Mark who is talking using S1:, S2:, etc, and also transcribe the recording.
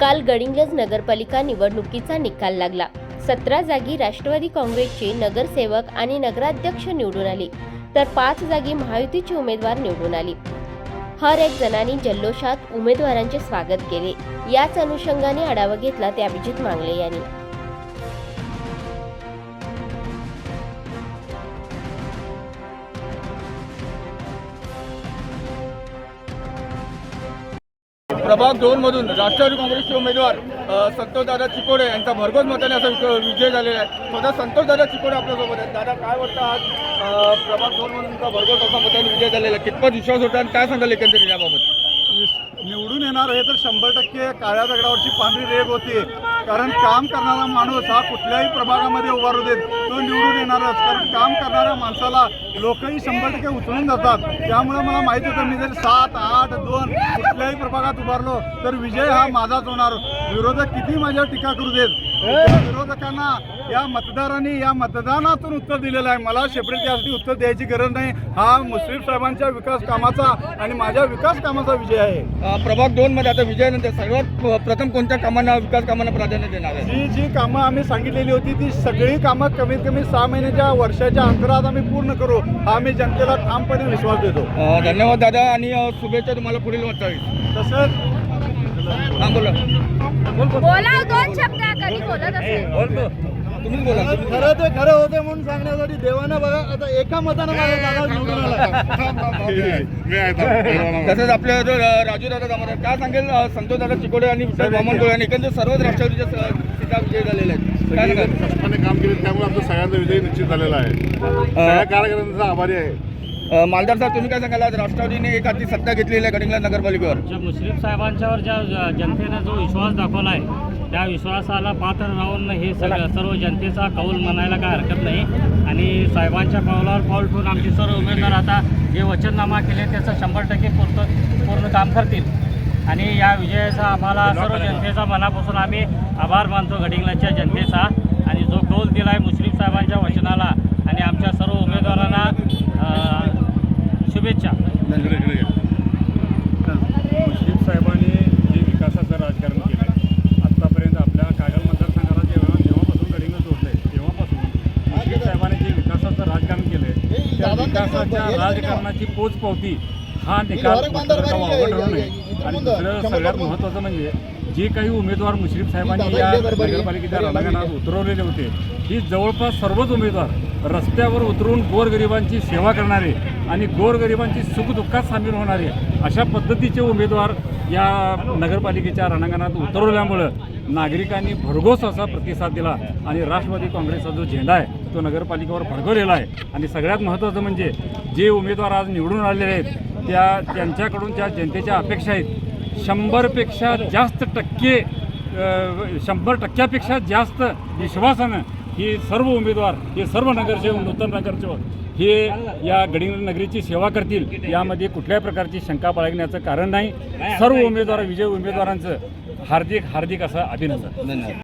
S1: काल गडिंग्लज नगरपालिका निवडणुकीचा निकाल लागला. सतरा जागी राष्ट्रवादी काँग्रेसचे नगरसेवक आणि नगराध्यक्ष निवडून आले तर पाच जागी महायुतीचे उमेदवार निवडून आले. हर एक जणांनी जल्लोषात उमेदवारांचे स्वागत केले. याच अनुषंगाने आढावा घेतला ते अभिजित मांगले यांनी.
S2: प्रभाग दोनमधून राष्ट्रवादी काँग्रेसचे उमेदवार संतोषदादा चिकोडे यांचा भरघोस मताने असा विजय झालेला आहे. स्वतः संतोषदादा चिकोडे आपल्यासोबत आहेत. दादा काय वाटतं आज प्रभाग दोनमधून भरघोस असा मताने विजय झालेला आहे? कितपत विश्वास होता आणि काय सांगाल एकंदरीत याबाबत?
S3: निवडून येणार हे तर शंभर टक्के काळ्या दगडावरची पांढरी रेग होती. कारण काम करणारा माणूस हा कुठल्याही प्रभागामध्ये उभारू देत तो निवडून येणारच. कारण काम करणाऱ्या माणसाला लोकही शंभर टक्के उचलून जातात त्यामुळे मला माहीत होतं मी जर सात आठ दोन कुठल्याही प्रभागात उभारलो तर विजय हा माझाच होणार. विरोधक किती माझ्यावर टीका करू देत? विरोधकांना या मतदारांनी या मतदानातून उत्तर दिलेलं आहे. मला सेपरेट त्यासाठी उत्तर द्यायची गरज नाही. हा मुस्लिम साहेबांच्या विकास कामाचा आणि माझ्या विकास कामाचा विजय आहे.
S2: प्रभाग दोन मध्ये आता विजयानंतर सर्वात प्रथम कोणत्या कामांना विकास कामांना प्राधान्य देणार आहे?
S3: जी जी कामं आम्ही सांगितलेली होती ती सगळी कामं कमीत कमी सहा महिन्याच्या वर्षाच्या अंतरात आम्ही पूर्ण करू. हा आम्ही जनतेला ठामपणे विश्वास देतो.
S2: धन्यवाद दादा आणि शुभेच्छा तुम्हाला पुढील वाटचालीस
S3: तसंच
S2: हां बोला.
S4: बोला दोन शब्द कधी बोलत असेल.
S2: तुम्हीच बोला.
S3: खरं ते खरं होते म्हणून सांगण्यासाठी देवानं बघा आता एका मतानं
S2: तसंच आपल्या राजू दादा दामोदर काय सांगेल संतोष दादा चिकोडे आणि विठ्ठल वामन आणि एकंदर सर्वच राष्ट्रवादीच्या सीटा विजय झालेल्या आहेत.
S5: काम केले त्यामुळे आमचा सगळ्यांचा विजय निश्चित झालेला आहे. सगळ्या कार्यकर्त्यांचा आभारी आहे.
S2: मालदार साहेब तुम्ही काय सांगाल? आज राष्ट्रवादीने एक हाती सत्ता घेतलेली आहे गडिंगला नगरपालिकेवर.
S6: मुस्लिम साहेबांच्यावर ज्या ज- जनतेनं जो विश्वास दाखवला आहे त्या विश्वासाला पात्र राहून हे सगळं सर्व जनतेचा कौल म्हणायला काय हरकत नाही. आणि साहेबांच्या पावलावर पाऊल ठेवून आमचे सर्व उमेदवार आता जे वचननामा केले त्याचं शंभर टक्के पूर्ण पूर्ण काम करतील. आणि या विजयाचा आम्हाला सर्व जनतेचा मनापासून आम्ही आभार मानतो गडिंगलाच्या जनतेचा. आणि जो कौल दिला आहे मुस्लिम साहेबांच्या वचनाला आणि आमच्या सर्व उमेदवारांना अं, शुभेच्छा
S7: मुश्रीफ साहेबांनी जे विकासाचं राजकारण केलं आहे आत्तापर्यंत आपल्या कागल मतदारसंघाला जेव्हा जेव्हापासून गडिंग जोडलं आहे तेव्हापासून मुश्रीफ साहेबांनी जे विकासाचं राजकारण केलं आहे त्या विकासाच्या राजकारणाची पोचपावती हा निकाल वावगं ठरू नये. आणि दुसरं सगळ्यात महत्त्वाचं म्हणजे जे काही उमेदवार मुश्रीफ साहेबांनी या नगरपालिकेच्या रणांगणात उतरवलेले होते ही जवळपास सर्वच उमेदवार रस्त्यावर उतरून गोरगरिबांची सेवा करणारे आणि गोरगरिबांची सुखदुःखात सामील होणारे अशा पद्धतीचे उमेदवार या नगरपालिकेच्या रणांगणात उतरवल्यामुळं नागरिकांनी भरघोस असा प्रतिसाद दिला आणि राष्ट्रवादी काँग्रेसचा जो झेंडा आहे तो नगरपालिकेवर फडकवलेला आहे. आणि सगळ्यात महत्त्वाचं म्हणजे जे उमेदवार आज निवडून आलेले आहेत त्या त्यांच्याकडून ज्या जनतेच्या अपेक्षा आहेत शंभरपेक्षा जास्त टक्के शंभर टक्क्यापेक्षा जास्त विश्वासानं ही सर्व उमेदवार हे सर्व नगरसेवक नूतन नगरसेवक हे या नगरीची सेवा करतील. यामध्ये कुठल्याही प्रकारची शंका बाळगण्याचं कारण नाही. सर्व उमेदवार विजय उमेदवारांचं हार्दिक हार्दिक असं अभिनंदन.
S2: धन्यवाद.